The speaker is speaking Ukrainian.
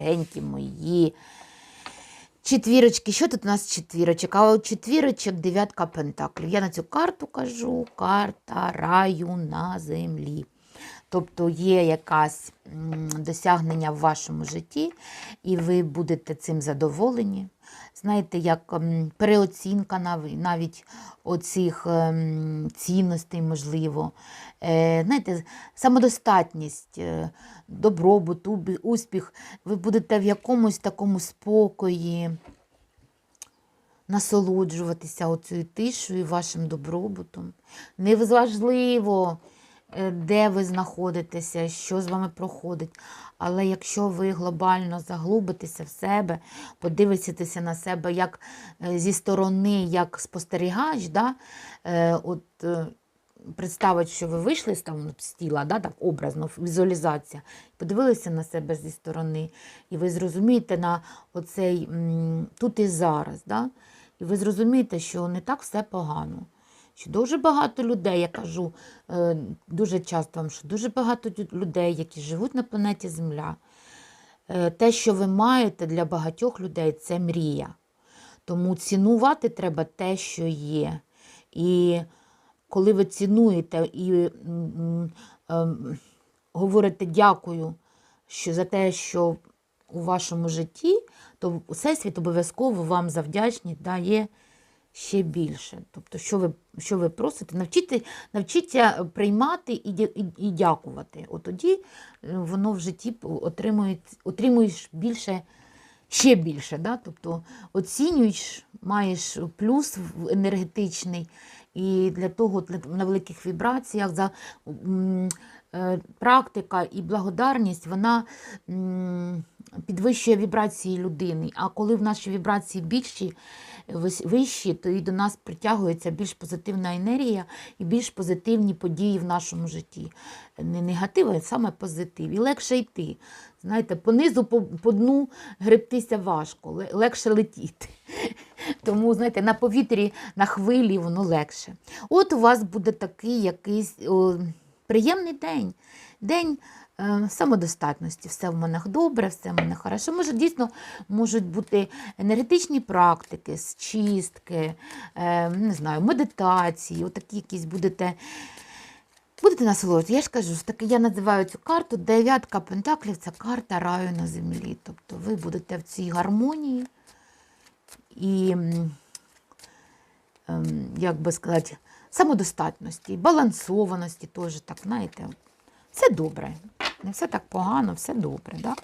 дорогенькі мої. Четвірочки, що тут у нас четвірочок? А от четвірочок дев'ятка пентаклів. Я на цю карту кажу, карта раю на землі. Тобто є якась досягнення в вашому житті, і ви будете цим задоволені. Знаєте, як переоцінка навіть оцих ем, цінностей, можливо. Е, Знаєте, самодостатність, е, добробут, успіх. Ви будете в якомусь такому спокої насолоджуватися оцею тишою, вашим добробутом. Неважливо, де ви знаходитеся, що з вами проходить. Але якщо ви глобально заглубитеся в себе, подивитеся на себе як е, зі сторони, як спостерігач, да, е, от, е, представить, що ви вийшли з там з тіла, да, так образно, візуалізація, подивилися на себе зі сторони, і ви зрозумієте на оцей тут і зараз. Да? І ви зрозумієте, що не так все погано. Що дуже багато людей, я кажу е, дуже часто вам, що дуже багато людей, які живуть на планеті Земля, е, те, що ви маєте для багатьох людей, це мрія. Тому цінувати треба те, що є. І коли ви цінуєте і ем, говорите дякую що за те, що у вашому житті, то Всесвіт обов'язково вам за вдячність дає ще більше. Тобто, що ви, що ви просите, навчіться, навчіться приймати і, і, і дякувати. От тоді е, воно в житті отримує, отримуєш більше, ще більше. Да? Тобто оцінюєш, маєш плюс енергетичний. І для того на великих вібраціях за е, практика і благодарність вона підвищує вібрації людини. А коли в наші вібрації більші, вищі, то і до нас притягується більш позитивна енергія і більш позитивні події в нашому житті. Не негатив, а саме позитив. І легше йти. Знаєте, понизу по, по дну гребтися важко, легше летіти. Тому, знаєте, на повітрі, на хвилі воно легше. От у вас буде такий якийсь о, приємний день. День е, самодостатності. Все в мене добре, все в мене хорошо. Може, дійсно можуть бути енергетичні практики, з чистки, е, не знаю, медитації, отакі якісь будете. Будете насолоджуватися. Я ж кажу, я називаю цю карту дев'ятка пентаклів це карта раю на землі. Тобто ви будете в цій гармонії і, ем, як би сказати, самодостатності, балансованості теж, так, знаєте, все добре. Не все так погано, все добре. Да?